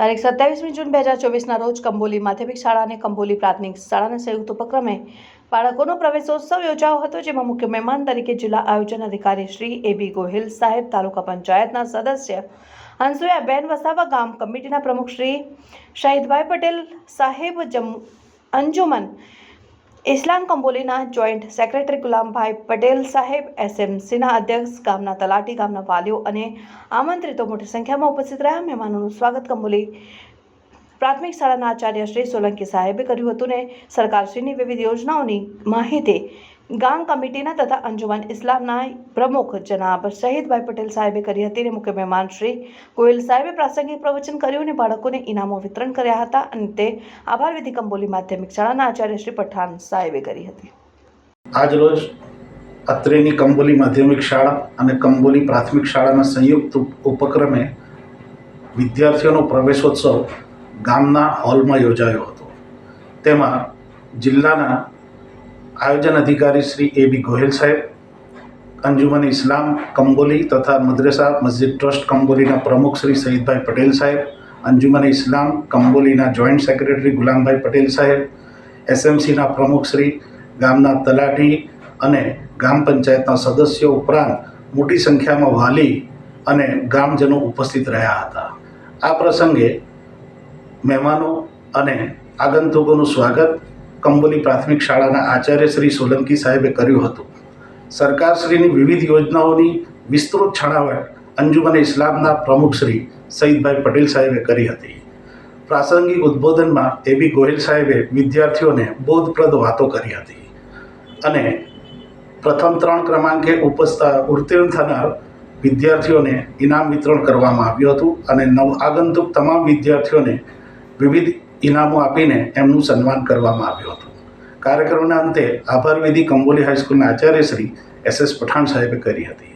તારીખ સત્યાવીસમી જૂન બે હજાર ચોવીસના રોજ કંબોલી માધ્યમિક શાળા અને કંબોલી પ્રાથમિક શાળાના સંયુક્ત ઉપક્રમે બાળકોનો પ્રવેશોત્સવ યોજાયો હતો, જેમાં મુખ્ય મહેમાન તરીકે જિલ્લા આયોજન અધિકારી શ્રી એ બી ગોહિલ સાહેબ, તાલુકા પંચાયતના સદસ્ય હંસુયાબેન વસાવા, ગામ કમિટીના પ્રમુખ શ્રી શહીદભાઈ પટેલ સાહેબ જમ અંજુમન ઇસ્લામ કંબોલીના જોઈન્ટ સેક્રેટરી ગુલામભાઈ પટેલ સાહેબ એસએમસીના અધ્યક્ષ, ગામના તલાટી, ગામના વાલીઓ અને આમંત્રિતો મોટી સંખ્યામાં ઉપસ્થિત રહ્યા. મહેમાનોનું સ્વાગત કંબોલી પ્રાથમિક શાળાના આચાર્ય શ્રી સોલંકી સાહેબે કર્યું હતું ને સરકારશ્રીની વિવિધ યોજનાઓની માહિતી ગામ કમિટીના તથા અંજુમન ઇસ્લામના પ્રમુખ જનાબ શહીદભાઈ પટેલ સાહેબે કરી હતી અને મુખ્ય મહેમાન શ્રી ગોયલ સાહેબે પ્રાસંગિક પ્રવચન કર્યું અને બાળકોને ઇનામો વિતરણ કર્યા હતા અને તે આભાર વિધિ કંબોલી માધ્યમિક શાળાના આચાર્ય શ્રી પઠાણ સાહેબે કરી હતી. આજરોજ અત્રેની કંબોલી માધ્યમિક શાળા અને કંબોલી પ્રાથમિક શાળાના સંયુક્ત ઉપક્રમે વિદ્યાર્થીઓનો પ્રવેશોત્સવ ગામના હોલમાં યોજાયો હતો. તેમાં જિલ્લાના આયોજન અધિકારી શ્રી એ બી ગોહિલ સાહેબ, અંજુમન ઇસ્લામ કંબોલી તથા મદ્રેસા મસ્જિદ ટ્રસ્ટ કંબોલીના પ્રમુખ શ્રી સઈદભાઈ પટેલ સાહેબ, અંજુમન ઇસ્લામ કંબોલીના જોઈન્ટ સેક્રેટરી ગુલામભાઈ પટેલ સાહેબ એસએમસીના પ્રમુખ શ્રી ગામના તલાટી અને ગ્રામ પંચાયતના સદસ્યો ઉપરાંત મોટી સંખ્યામાં વાલી અને ગ્રામજનો ઉપસ્થિત રહ્યા હતા. આ પ્રસંગે મહેમાનો અને આગંતુકોનું સ્વાગત કંબોલી પ્રાથમિક શાળાના આચાર્ય શ્રી સોલંકી સાહેબે કર્યું હતું. સરકારશ્રીની વિવિધ યોજનાઓની વિસ્તૃત છણાવટ અંજુમન ઇસ્લામના પ્રમુખ શ્રી સઈદભાઈ પટેલ સાહેબે કરી હતી. પ્રાસંગિક ઉદ્બોધનમાં એબી ગોહિલ સાહેબે વિદ્યાર્થીઓને બોધપ્રદ વાતો કરી હતી. અને પ્રથમ ત્રણ ક્રમાંકે ઉપસ્થા ઉત્તીર્ણ થનાર વિદ્યાર્થીઓને ઇનામ વિતરણ કરવામાં આવ્યું હતું અને નવ આગંતુક તમામ વિદ્યાર્થીઓને વિવિધ ઇનામો આપીને એમનું સન્માન કરવામાં આવ્યું હતું. કાર્યક્રમના અંતે આભાર વિધિ કંબોલી હાઈસ્કૂલના આચાર્ય શ્રી એસ એસ પઠાણ સાહેબે કરી હતી.